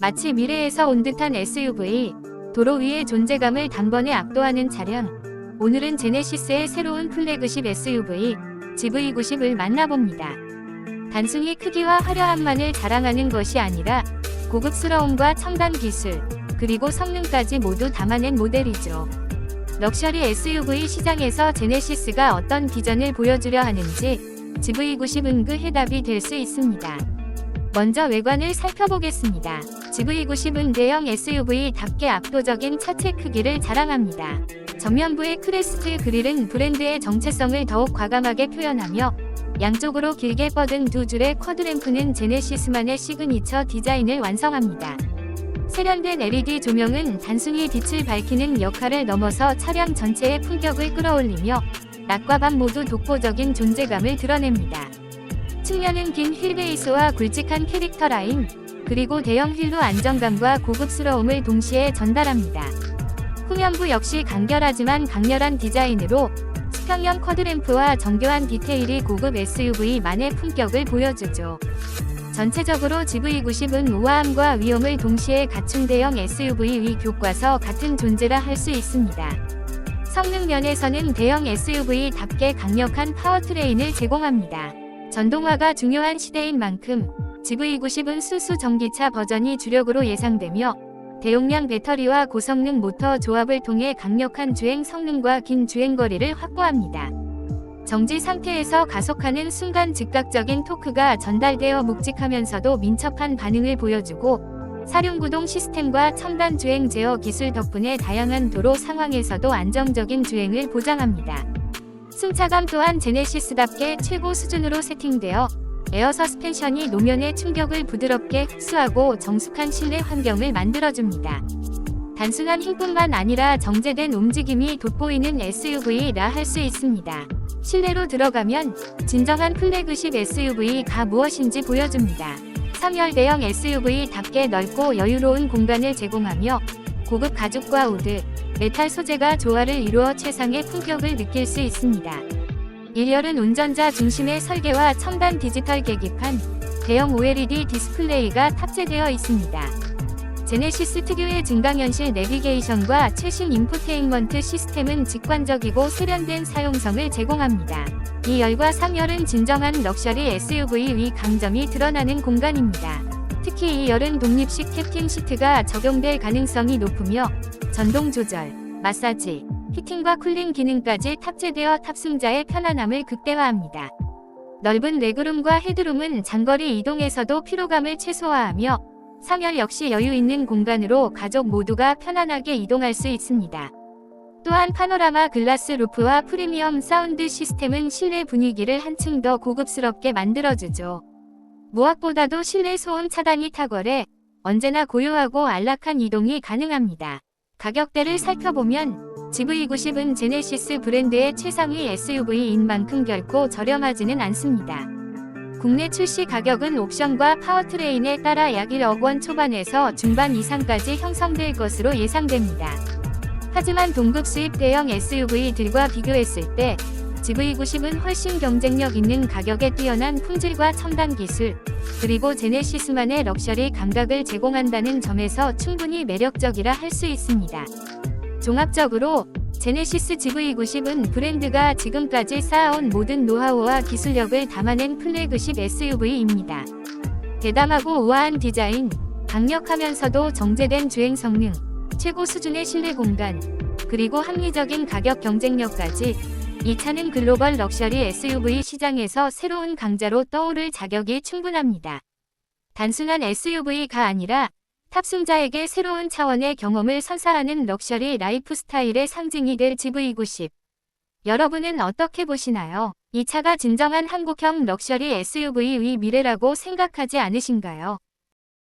마치 미래에서 온 듯한 SUV, 도로 위의 존재감을 단번에 압도하는 차량. 오늘은 제네시스의 새로운 플래그십 SUV, GV90을 만나봅니다. 단순히 크기와 화려함만을 자랑하는 것이 아니라 고급스러움과 첨단 기술, 그리고 성능까지 모두 담아낸 모델이죠. 럭셔리 SUV 시장에서 제네시스가 어떤 비전을 보여주려 하는지 GV90은 그 해답이 될 수 있습니다. 먼저 외관을 살펴보겠습니다. GV90은 대형 SUV답게 압도적인 차체 크기를 자랑합니다. 전면부의 크레스트 그릴은 브랜드의 정체성을 더욱 과감하게 표현하며 양쪽으로 길게 뻗은 두 줄의 쿼드램프는 제네시스만의 시그니처 디자인을 완성합니다. 세련된 LED 조명은 단순히 빛을 밝히는 역할을 넘어서 차량 전체의 품격을 끌어올리며 낮과 밤 모두 독보적인 존재감을 드러냅니다. 측면은 긴 휠베이스와 굵직한 캐릭터 라인, 그리고 대형 휠로 안정감과 고급스러움을 동시에 전달합니다. 후면부 역시 간결하지만 강렬한 디자인으로 수평형 쿼드램프와 정교한 디테일이 고급 SUV만의 품격을 보여주죠. 전체적으로 GV90은 우아함과 위험을 동시에 갖춘 대형 SUV 위 교과서 같은 존재라 할 수 있습니다. 성능 면에서는 대형 SUV답게 강력한 파워트레인을 제공합니다. 전동화가 중요한 시대인 만큼 GV90은 수수 전기차 버전이 주력으로 예상되며 대용량 배터리와 고성능 모터 조합을 통해 강력한 주행 성능과 긴 주행거리를 확보합니다. 정지 상태에서 가속하는 순간 즉각적인 토크가 전달되어 묵직하면서도 민첩한 반응을 보여주고 사륜구동 시스템과 첨단 주행 제어 기술 덕분에 다양한 도로 상황에서도 안정적인 주행을 보장합니다. 승차감 또한 제네시스답게 최고 수준으로 세팅되어 에어 서스펜션이 노면의 충격을 부드럽게 흡수하고 정숙한 실내 환경을 만들어줍니다. 단순한 힘뿐만 아니라 정제된 움직임이 돋보이는 SUV라 할 수 있습니다. 실내로 들어가면 진정한 플래그십 SUV가 무엇인지 보여줍니다. 3열 대형 SUV답게 넓고 여유로운 공간을 제공하며 고급 가죽과 우드, 메탈 소재가 조화를 이루어 최상의 품격을 느낄 수 있습니다. 1열은 운전자 중심의 설계와 첨단 디지털 계기판, 대형 OLED 디스플레이가 탑재되어 있습니다. 제네시스 특유의 증강현실 내비게이션과 최신 인포테인먼트 시스템은 직관적이고 세련된 사용성을 제공합니다. 2열과 3열은 진정한 럭셔리 SUV 위 강점이 드러나는 공간입니다. 특히 2열은 독립식 캡틴 시트가 적용될 가능성이 높으며 전동 조절, 마사지, 히팅과 쿨링 기능까지 탑재되어 탑승자의 편안함을 극대화합니다. 넓은 레그룸과 헤드룸은 장거리 이동에서도 피로감을 최소화하며 3열 역시 여유 있는 공간으로 가족 모두가 편안하게 이동할 수 있습니다. 또한 파노라마 글라스 루프와 프리미엄 사운드 시스템은 실내 분위기를 한층 더 고급스럽게 만들어주죠. 무엇보다도 실내 소음 차단이 탁월해 언제나 고요하고 안락한 이동이 가능합니다. 가격대를 살펴보면 GV90은 제네시스 브랜드의 최상위 SUV인 만큼 결코 저렴하지는 않습니다. 국내 출시 가격은 옵션과 파워트레인에 따라 약 1억 원 초반에서 중반 이상까지 형성될 것으로 예상됩니다. 하지만 동급 수입 대형 SUV들과 비교했을 때 GV90은 훨씬 경쟁력 있는 가격에 뛰어난 품질과 첨단 기술, 그리고 제네시스만의 럭셔리 감각을 제공한다는 점에서 충분히 매력적이라 할 수 있습니다. 종합적으로 제네시스 GV90은 브랜드가 지금까지 쌓아온 모든 노하우와 기술력을 담아낸 플래그십 SUV입니다. 대담하고 우아한 디자인, 강력하면서도 정제된 주행 성능, 최고 수준의 실내 공간, 그리고 합리적인 가격 경쟁력까지 이 차는 글로벌 럭셔리 SUV 시장에서 새로운 강자로 떠오를 자격이 충분합니다. 단순한 SUV가 아니라 탑승자에게 새로운 차원의 경험을 선사하는 럭셔리 라이프 스타일의 상징이 될 GV90. 여러분은 어떻게 보시나요? 이 차가 진정한 한국형 럭셔리 SUV의 미래라고 생각하지 않으신가요?